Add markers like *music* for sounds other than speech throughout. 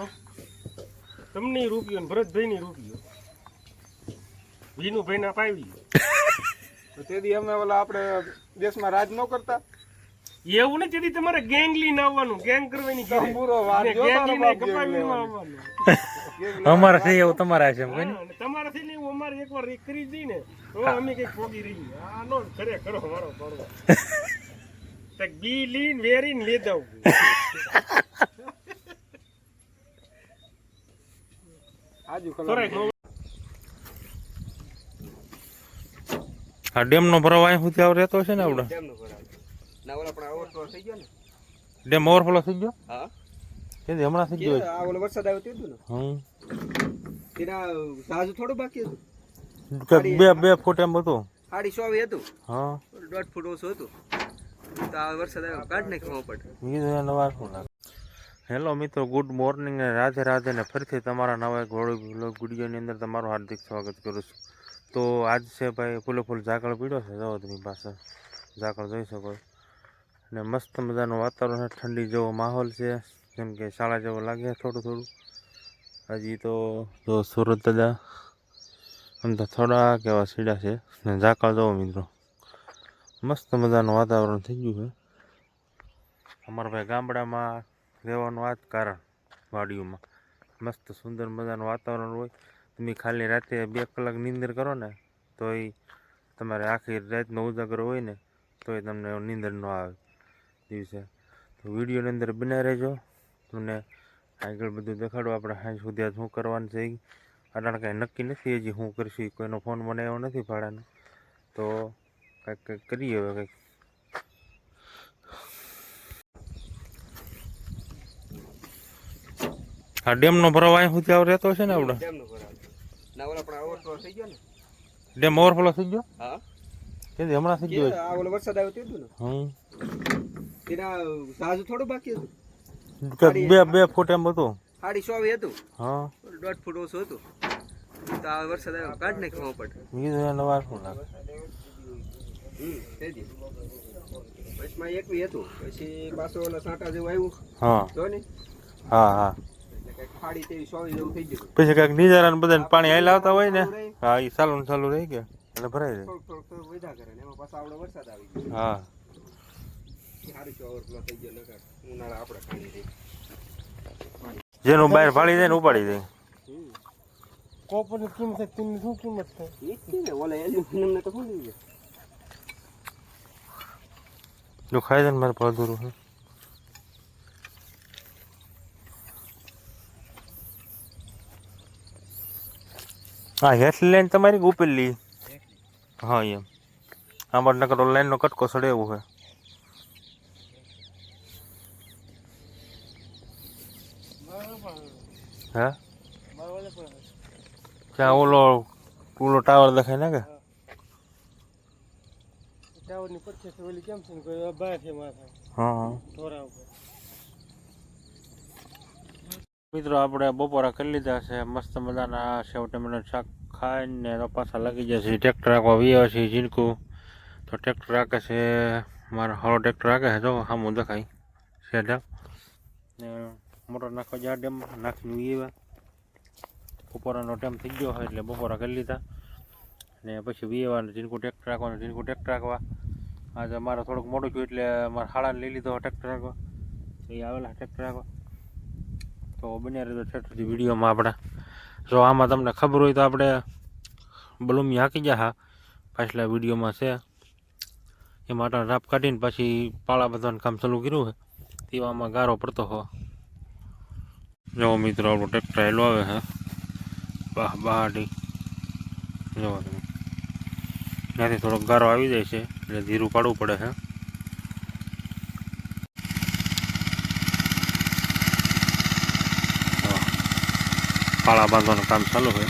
રૂપિયો તમને રૂપિયો ને ભરતભાઈ ની રૂપિયો. વિનુભાઈ ના પાવી *laughs* તો તેથી અમે ઓલા આપણે દેશમાં રાજ ન કરતા? એવું નથી તેથી તમારે ગેંગ લઈને આવવાનું. ગેંગ કરવાની પૂરો વાત. *laughs* *laughs* અમારે છે એવું તમારે છે તમારે થી અમારે એકવાર વાર કરી દઈ ને તો અમે કંઈક પોગી રહી આ નો ખરે કરો મારો પડવા બી લીન વેરીન લે દઉં આજુ થોડાક કલાક આ ડેમ નો ભરાવ અહીં સુધી આવ રહેતો છે ને આપણે કરાવે ના ઓલા પણ ઓવરફ્લો થઈ ગયો ને? ડેમ ઓવરફ્લો થઈ ગયો? હા. કે હમણાં થઈ ગયો? આ ઓલો વરસાદ આવ્યો તે ને? હમ. તેના સાજુ થોડું બાકી હતું. બે બે ફૂટ એમ હતું. સાડી સો આવી હતું. હા. દોઢ ફૂટ ઓછું હતું. તો આ વરસાદ આવ્યો કાઢ નાખ્યો પડ એ એને વાર શું લાગે હેલો મિત્રો. ગુડ મોર્નિંગ ને રાધે રાધે ને ફરીથી તમારા નવા એક વ્લોગ ગુડિયોની અંદર તમારું હાર્દિક સ્વાગત કરું છું. તો આજ છે ભાઈ ફૂલે ફૂલ ઝાકળ પીડ્યો છે જવો તમે પાસે ઝાકળ જોઈ શકો. ને મસ્ત મજાનું વાતાવરણ ઠંડી જેવો માહોલ છે, જેમ કે શાળા જેવો લાગે થોડું થોડું. હજી તો જો સુરત દાદા આમ તો થોડા કેવા સીડા છે. ને ઝાકળ જવો મિત્રો. મસ્ત મજાનું વાતાવરણ થઈ ગયું છે. અમારા ભાઈ ગામડામાં રહેવાનું આ જ કારણ વાડીઓમાં. મસ્ત સુંદર મજાનું વાતાવરણ હોય. તમે ખાલી રાતે બે કલાક નીંદર કરો ને તો એ તમારે આખી રાતનો ઉજાગરો હોય ને તો એ તમને નીંદર ન આવે. દિવસે તો વિડીયોની અંદર બનાવી રહેજો. તમને આગળ બધું દેખાડો. આપણે હાજ સુધી શું કરવાનું છે કારણ કાંઈ નક્કી નથી, હજી હું કરીશું. કોઈનો ફોન મને એવો નથી ભાડાનો. તો કાંઈક કંઈક કરીએ હવે કંઈક. આ ડેમનો ભરાવ અહીં સુધી આવ રહેતો છે ને આપણે કેમનું કરાવે ના ઓલા પણ ઓવરફ્લો થઈ ગયો ને? ડેમ ઓવરફ્લો થઈ ગયો? હા. કે હમણાં થઈ ગયો આ ઓલો વરસાદ આવ્યો તે ને? હમ. તેના સાજુ થોડું બાકી હતું. બે બે ફૂટ એમ હતું. સાડી સો હતું. હા. દોઢ ફૂટ ઓછું હતું. તો આ વરસાદ આવ્યો કાઢ નાખ્યો પડ બીજું એને વાર શું લાગે? હમ એકવી હતું. પછી પાછો ઓલા સાંટા જેવું આવ્યું. હા. જો ને? હા હા. પછી કંઈક નિજારા ને બધાને પાણી હાલ આવતા હોય ને? હા એ ચાલુ ને ચાલુ રહી ગયા. એટલે ભરાઈ જાય. થોડુંક થોડુંક થોડુંક વધ્યા કરે ને. એમાં પાછો આવડો વરસાદ આવી ગયો. હા. જેનું બહાર ફાળી જાય ને ઉપાડી જાય. કોપરની કિંમત તેની શું કિંમત છે? એ જ છે ને ઓલા એલ્યુમિનિયમ ને તો શું જો ખાઈ જાય ને મારે અધૂરું હા હેઠલી લાઈન તમારી કે ઉપરલી હા એમ. આમાં નકર લાઈનનો કટકો સડે એવું છે. હા? ત્યાં ઓલો ઓલો ટાવર દેખાય ને કે? ચાવડની પચ્ચીસ ઓલી કેમ છે ને કોઈ બહાર છે માથા? હા હા. ઢોરા ઉપર. મિત્રો, આપણે બપોરા કરી લીધા છે. મસ્ત મજાના સેવ ટમેટાનું શાક ખાઈને પાછા લાગી જશે ટ્રેક્ટર રાખવા વીએ છે જીનકું તો ટ્રેક્ટર રાખે છે, મારો હળો ટ્રેક્ટર રાખે છે, જો સામું દેખાય. છે ને મોટર નાખવા જા ડેમ, નાખીને વીવા બપોરાનો ટાઈમ થઈ ગયો હોય એટલે બપોરા કરી લીધા. ને પછી વીએવાનું જીનકું ટ્રેક્ટર રાખવાનું જીનકું ટ્રેક્ટર રાખવા આજે મારે થોડુંક મોડું થયું એટલે મારા હાળાને લઈ લીધો ટ્રેક્ટર રાખવા એ આવેલા ટ્રેક્ટર રાખવા તો બન્યા રહેતો છેટથી વિડીયોમાં આપણે, જો આમાં તમને ખબર હોય તો આપણે બલૂમી હાંકી ગયા હા, પાછલા વિડીયોમાં છે. એ માટે રાપ કાઢીને પછી પાળા બધાનું કામ ચાલુ કર્યું છે તેવામાં ગારો પડતો હો. જો મિત્રો, આપણો ટ્રેક્ટર હેલો આવે છે બાહ બહાડી જો, ત્યાંથી થોડોક ગારો આવી જાય છે, એટલે ધીરું પાડવું પડે છે પાળા બાંધવાનું કામ ચાલુ હોય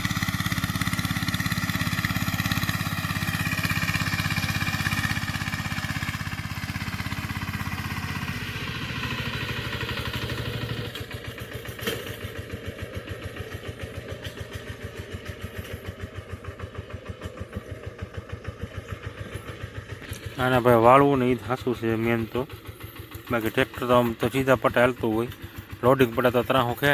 અને ભાઈ વાળવું ને એ છે મેન તો. બાકી ટ્રેક્ટર તો આમ તો સીધા પટે હાલતું હોય. લોડિંગ પટા તો ત્રાહું ખે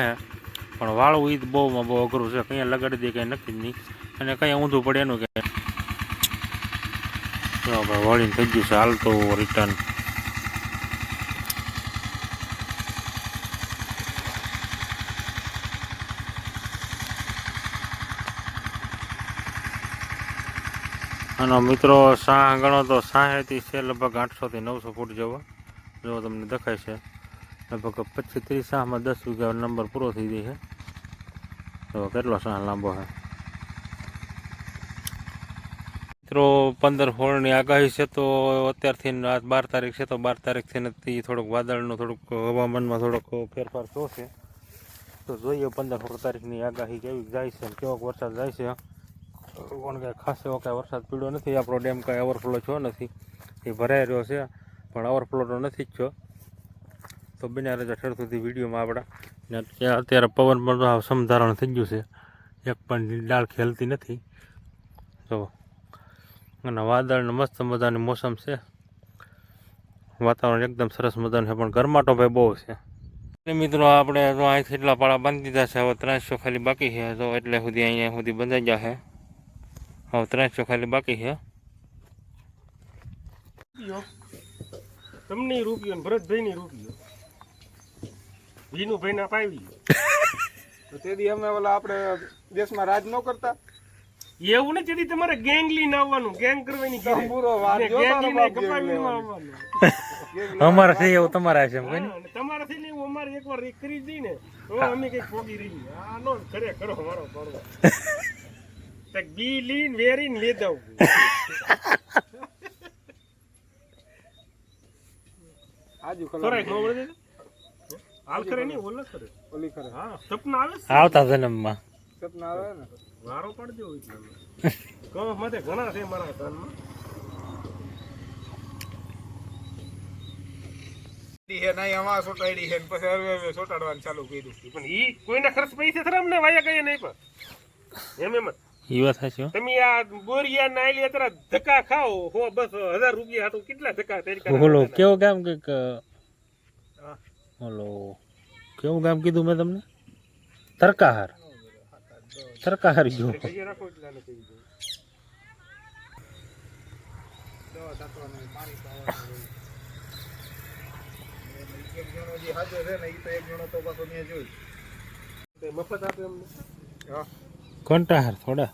પણ એ જ બહુમાં બહુ અઘરું છે. કંઈ લગાડી દે, કંઈ નક્કી જ નહીં. અને કંઈ ઊંધું પડે એનું કે ભાઈ વળીને થઈ ગયું છે. હાલતો રિટર્ન આનો મિત્રો સાહ ગણો તો સાહેથી છે, લગભગ આઠસોથી નવસો ફૂટ જેવો. જો તમને દેખાય છે. લગભગ પચીસ ત્રીસ સાહમાં દસ વીઘા નંબર પૂરો થઈ જાય છે. તો કેટલો સાહ લાંબો છે? મિત્રો, પંદર ફોળની આગાહી છે તો અત્યારથી આજ બાર તારીખ છે તો બાર તારીખથી નથી થોડુંક વાદળનું થોડુંક હવામાનમાં થોડોક ફેરફાર થશે તો જોઈએ પંદર સોળ તારીખની આગાહી કેવી જાય છે કેવો વરસાદ જાય છે. પણ કાંઈ ખાસ એવો કાંઈ વરસાદ પીડ્યો નથી. આપણો ડેમ કાંઈ ઓવરફ્લો થયો નથી. એ ભરાઈ રહ્યો છે, પણ ઓવરફ્લો તો નથી જ થયો. તો બન્યા રહેજો ઠેર સુધી વિડીયોમાં આપણા. અત્યારે પવન પણ સમધારણ થઈ ગયું છે. એક પણ ડાળ ખેલતી નથી. તો અને વાદળને મસ્ત મજાની મોસમ છે. વાતાવરણ એકદમ સરસ મજાનું છે, પણ ગરમાટો ભાઈ બહુ છે. મિત્રો, આપણે તો અહીંથી એટલા પાળા બાંધી દીધા છે, હવે ત્રણસો ખાલી બાકી છે. તો એટલે સુધી અહીંયા સુધી બંધાઈ જશે હવે ત્રણસો ખાલી બાકી છે. તમને રૂપિયો ભરતભાઈ ની રૂપિયો. ભીનું ભાઈ ના પાવી *laughs* તો દી અમે ઓલા આપણે દેશમાં રાજ ન કરતા? એવું ને તેથી તમારે ગેંગ લઈને આવવાનું. ગેંગ કરવાની ને. અમારે થઈ એવું તમારા છે તમારે થી લેવું અમારે એકવાર એક કરી દઈ ને તો અમે કઈ ફોગી રહી આનો ખરે કરો મારો કરો *laughs* તે બી લીન વેરીન લે દઉં *laughs* આજુ નો વળે હાલ કરે નહીં ઓલ કરે ઓલી કરે હા સપના આવે છે. આવતા જન્મમાં સપના આવે ને વારો પડજો એટલે કહો માથે ઘણા છે મારા કાનમાં હે નહીં અમાર સોટાડી હે ને પછી હવે હવે સોટાડવાનું ચાલુ કર્યું પણ ઈ કોઈના ખર્ચ પૈસે થરા અમને વાયા કઈ નહીં પણ એમ એમ જ. એ વાત સાચી હો. તમે આ બોરિયા ના આલી અત્યારે ધક્કા ખાઓ હો બસ હજાર રૂપિયા હાટુ કેટલા ધક્કા તેરી કરે ઓલો કેવું ગામ કે હા. ઓલો કેવું ગામ કીધું મેં તમને? તરકાહાર. તરકાહાર ગયો કંટાહાર થોડા.